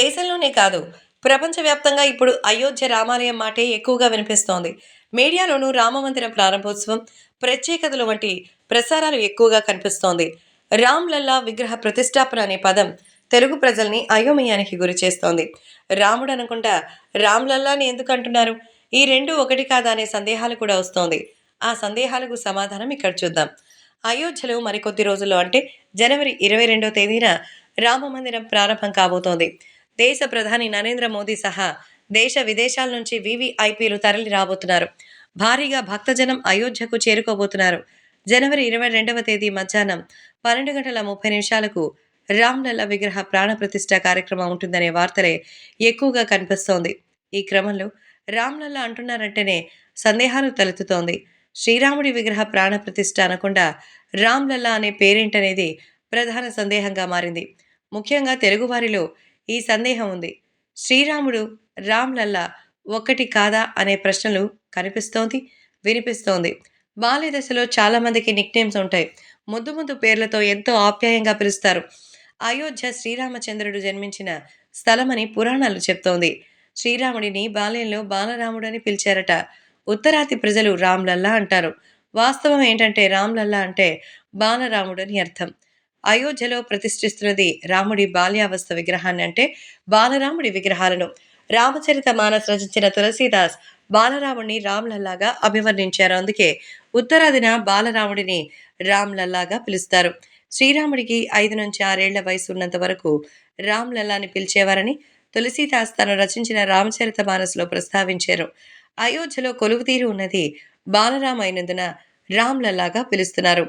దేశంలోనే కాదు ప్రపంచవ్యాప్తంగా ఇప్పుడు అయోధ్య రామాలయం మాటే ఎక్కువగా వినిపిస్తోంది. మీడియాలోనూ రామమందిరం ప్రారంభోత్సవం ప్రత్యేకతలు వంటి ప్రసారాలు ఎక్కువగా కనిపిస్తోంది. రామ్ లల్లా విగ్రహ ప్రతిష్టాపన అనే పదం తెలుగు ప్రజల్ని అయోమయానికి గురి చేస్తోంది. రాముడు అనుకుంటా రామ్లల్లాని ఎందుకు అంటున్నారు? ఈ రెండు ఒకటి కాదా అనే సందేహాలు కూడా వస్తోంది. ఆ సందేహాలకు సమాధానం ఇక్కడ చూద్దాం. అయోధ్యలో మరికొద్ది రోజుల్లో అంటే జనవరి ఇరవై రెండో తేదీన రామ మందిరం ప్రారంభం కాబోతోంది. దేశ ప్రధాని నరేంద్ర మోదీ సహా దేశ విదేశాల నుంచి వివిఐపీలు తరలి రాబోతున్నారు. భారీగా భక్తజనం అయోధ్యకు చేరుకోబోతున్నారు. జనవరి ఇరవై రెండవ తేదీ మధ్యాహ్నం పన్నెండు గంటల ముప్పై నిమిషాలకు రామ్లల్ల విగ్రహ ప్రాణ ప్రతిష్ఠ కార్యక్రమం ఉంటుందనే వార్తలే ఎక్కువగా కనిపిస్తోంది. ఈ క్రమంలో రామ్లల్ల అంటున్నారంటేనే సందేహాలు తలెత్తుతోంది. శ్రీరాముడి విగ్రహ ప్రాణ ప్రతిష్ఠ అనకుండా రామ్లల్ల అనే పేరేంటనేది ప్రధాన సందేహంగా మారింది. ముఖ్యంగా తెలుగువారిలో ఈ సందేహం ఉంది. శ్రీరాముడు రామ్లల్లా ఒక్కటి కాదా అనే ప్రశ్నలు కనిపిస్తోంది వినిపిస్తోంది. బాల్య దశలో చాలామందికి నిక్నేమ్స్ ఉంటాయి. ముద్దు ముద్దు పేర్లతో ఎంతో ఆప్యాయంగా పిలుస్తారు. అయోధ్య శ్రీరామచంద్రుడు జన్మించిన స్థలమని పురాణాలు చెప్తోంది. శ్రీరాముడిని బాల్యంలో బాలరాముడు అని పిలిచారట. ఉత్తరాది ప్రజలు రామ్లల్లా అంటారు. వాస్తవం ఏంటంటే రామ్లల్లా అంటే బాలరాముడు అని అర్థం. అయోధ్యలో ప్రతిష్ఠిస్తున్నది రాముడి బాల్యావస్థ విగ్రహాన్ని అంటే బాలరాముడి విగ్రహాలను. రామచరిత మానస్ రచించిన తులసీదాస్ బాలరాముడిని రామ్లల్లాగా అభివర్ణించారు. అందుకే ఉత్తరాదిన బాలరాముడిని రామ్లల్లాగా పిలుస్తారు. శ్రీరాముడికి ఐదు నుంచి ఆరేళ్ళ వయసు ఉన్నంత వరకు రామ్లల్లాని పిలిచేవారని తులసీదాస్ తను రచించిన రామచరిత మానసులో ప్రస్తావించారు. అయోధ్యలో కొలువుతీరు ఉన్నది బాలరాం అయినందున రామ్లల్లాగా పిలుస్తున్నారు.